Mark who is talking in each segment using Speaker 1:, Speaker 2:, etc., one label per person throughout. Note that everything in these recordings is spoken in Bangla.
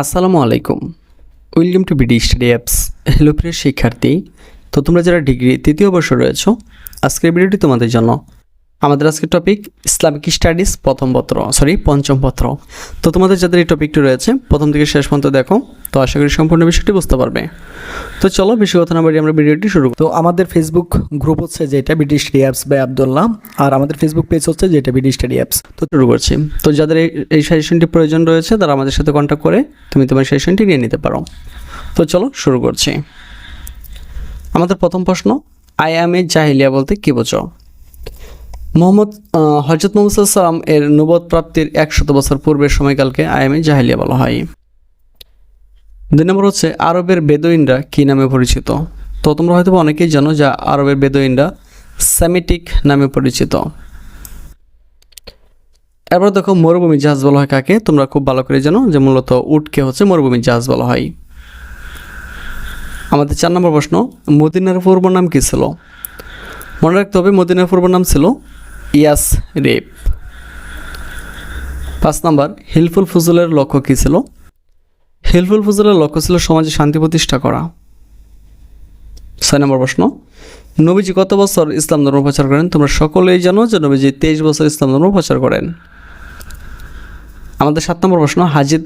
Speaker 1: আসসালামু আলাইকুম। Welcome to BD study apps. Hello প্রিয় শিক্ষার্থী, তো তোমরা যারা ডিগ্রি তৃতীয় বর্ষ রয়েছ, আজকের ভিডিওটি তোমাদের জন্য আমাদের আজকের টপিক ইসলামিক স্টাডিজ প্রথম পত্র সরি পঞ্চম পত্র। তো তোমাদের যাদের এই টপিকটি রয়েছে প্রথম থেকে শেষ পর্যন্ত দেখো তো আশা করি সম্পূর্ণ বিষয়টি বুঝতে পারবে। তো চলো বেশি কথা না বাড়ি আমরা ভিডিওটি শুরু
Speaker 2: তো আমাদের ফেসবুক গ্রুপ হচ্ছে যেটা BD study apps by Abdullah আর আমাদের ফেসবুক পেজ হচ্ছে যেটা বিডি স্টাডি অ্যাপস
Speaker 1: তো শুরু করছি। তো যাদের এই সাজেশনটি প্রয়োজন রয়েছে তারা আমাদের সাথে কন্ট্যাক্ট করে তুমি তোমার সাজেশনটি নিয়ে নিতে পারো। তো চলো শুরু করছি। আমাদের প্রথম প্রশ্ন আয়ামে জাহিলিয়া বলতে কী বোঝো? মোহাম্মদ হজরত মোহাম্মদ সাল্লাম এর নবদ প্রাপ্তির একশত বছর পূর্বের সময়কালকে আয়ামে জাহিলিয়া বলা হয়। দুই নম্বর হচ্ছে আরবের বেদুইনরা কী নামে পরিচিত? তো তোমরা হয়তো অনেকেই জানো যা আরবের বেদুইনরা সেমিটিক নামে পরিচিত। এরপর দেখো মরুভূমি জাহাজ বলা হয় কাকে? তোমরা খুব ভালো করে জানো যে মূলত উটকে হচ্ছে মরুভূমি জাহাজ বলা হয়। আমাদের চার নম্বর প্রশ্ন, মদিনার পূর্ব নাম কী ছিল? মনে রাখতে হবে মদিনার পূর্ব নাম ছিল ইয়াস রেপ। পাঁচ নম্বর, হিলফুল ফুজুলের লক্ষ্য কী ছিল? হিলফুল ফুজুলের লক্ষ্য ছিল সমাজে শান্তি প্রতিষ্ঠা করা। ছয় নম্বর প্রশ্ন, নবীজি কত বছর ইসলাম ধর্ম প্রচার করেন? তোমরা সকলেই জানো যে নবীজি তেইশ বছর ইসলাম ধর্ম প্রচার করেন। আমাদের সাত নম্বর প্রশ্ন, হাজিদ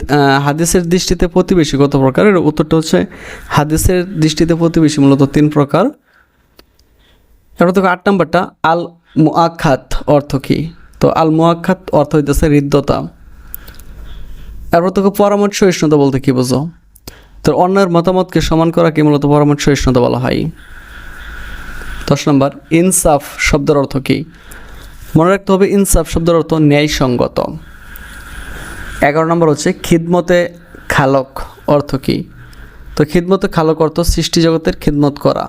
Speaker 1: হাদিসের দৃষ্টিতে প্রতিবেশী কত প্রকার? এর উত্তরটা হচ্ছে, হাদিসের দৃষ্টিতে প্রতিবেশী মূলত তিন প্রকার। এরপর দেখো আট নম্বরটা, আল মুআখাত অর্থ কী? তো আল মুআখাত অর্থ হইতেছে হৃদ্যতা। এরপর তোকে পরামর্শ সহিষ্ণুতা বলতে কী বোঝো? তো অন্যের মতামতকে সমান করাকে মূলত পরামর্শ সহিষ্ণুতা বলা হয়? দশ নম্বর, ইনসাফ শব্দের অর্থ কী? মনে রাখতে হবে ইনসাফ শব্দের অর্থ ন্যায়সঙ্গত। এগারো নম্বর হচ্ছে খিদমতে খালক অর্থ কী? তো খিদমতে খালক অর্থ সৃষ্টি জগতের খিদমত করা।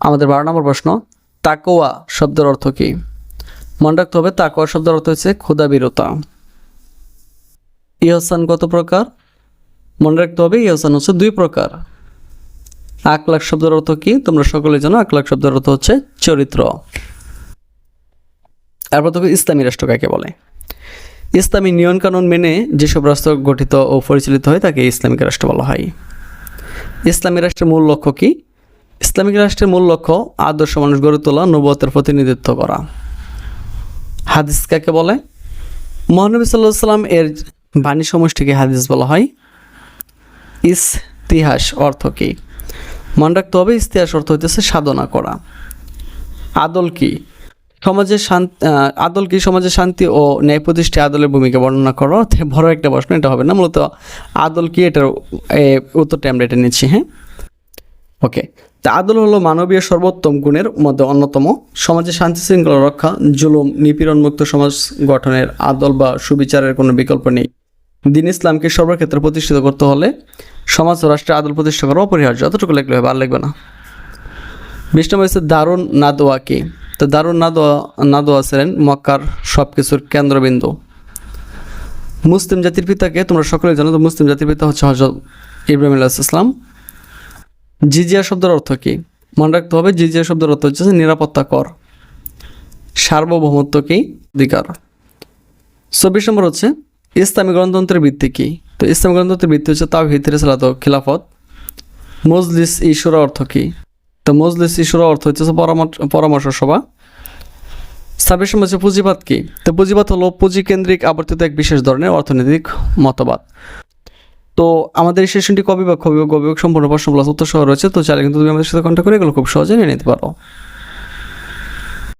Speaker 1: আমাদের বারো নম্বর প্রশ্ন তাকোয়া শব্দের অর্থ কী? মনে রাখতে হবে তাকোয়া শব্দের অর্থ হচ্ছে ক্ষুদাবিরতা ইহসান কত প্রকার? মনে রাখতে হবে, ইহসান হচ্ছে দুই প্রকার। আকলাক শব্দের অর্থ কি? তোমরা সকলে জানো আকলাক শব্দের অর্থ হচ্ছে চরিত্র। এরপর তোকে ইসলামী রাষ্ট্র কাকে বলে? ইসলামী নিয়ম কানুন মেনে যেসব রাষ্ট্র গঠিত ও পরিচালিত হয়, তাকে ইসলামিক রাষ্ট্র বলা হয়। ইসলামী রাষ্ট্রের মূল লক্ষ্য কি? ইসলামিক রাষ্ট্রের মূল লক্ষ্য, আদর্শ মানুষ গড়ে তোলা নবতের প্রতিনিধিত্ব করা। হাদিস কাকে বলে? মহানবী সাল্লাহ সাল্লাম এর বাণী সমষ্টিকে হাদিস বলা হয়। ইতিহাস অর্থ কী? মনে রাখতে হবে ইতিহাস অর্থ হইতেছে সাধনা করা। আদল কি? সমাজে শান্তি আদল কি? সমাজে শান্তি ও ন্যায় প্রতিষ্ঠায় আদলের ভূমিকা বর্ণনা করো। বড় একটা প্রশ্ন, এটা হবে না, মূলত আদল কি? এটার উত্তরটা আমরা এটা নিচ্ছি হ্যাঁ? ওকে তা আদল হলো মানবীয় সর্বোত্তম গুণের মধ্যে অন্যতম। সমাজে শান্তি শৃঙ্খলা রক্ষা, জুলুম নিপীড়ন মুক্ত সমাজ গঠনের আদল বা সুবিচারের কোনো বিকল্প নেই। দিন ইসলামকে সর্বক্ষেত্রে প্রতিষ্ঠিত করতে হলে সমাজ ও রাষ্ট্রে আদল প্রতিষ্ঠা করা অপরিহার্য। যতটুকু লিখলে হবে, আর লিখবে না। বিশ নম্বর হচ্ছে দারুণ নাদোয়া কি? তো দারুণ নাদোয়া নাদোয়া ছিলেন মক্কার সব কিছুর কেন্দ্রবিন্দু। মুসলিম জাতির পিতাকে তোমরা সকলে জানো, তো মুসলিম জাতির পিতা হচ্ছে হজরত ইব্রাহিম আল্লাহ ইসলাম জিজিয়া শব্দের অর্থ কি? মনে রাখতে হবে, জিজিয়া শব্দের অর্থ হচ্ছে নিরাপত্তা কর। সার্বভৌমত্ব কি? অধিকার। চব্বিশ নম্বর হচ্ছে, ইসলামী গণতন্ত্রের ভিত্তি কি? তো ইসলামী গণতন্ত্রের ভিত্তি হচ্ছে তাও ভিত্তির সালাত খিলাফত। মজলিস ইশুরা অর্থ কি? তো মজলিস ইশুরা অর্থ হচ্ছে পরামর্শ সভা। ছাব্বিশ নম্বর হচ্ছে পুঁজিবাদ কি? তো পুঁজিবাদ হলো পুঁজি কেন্দ্রিক আবর্তিত এক বিশেষ ধরনের অর্থনৈতিক মতবাদ। তো আমাদের এই সেশনটি কবি বা কবি গবিক সম্পূর্ণ প্রশ্ন প্লাস উত্তর সহ রয়েছে, তো চাইলে কিন্তু তুমি আমাদের সাথে কন্ট্যাক্ট করে এগুলো খুব সহজে নিয়ে নিতে পারো।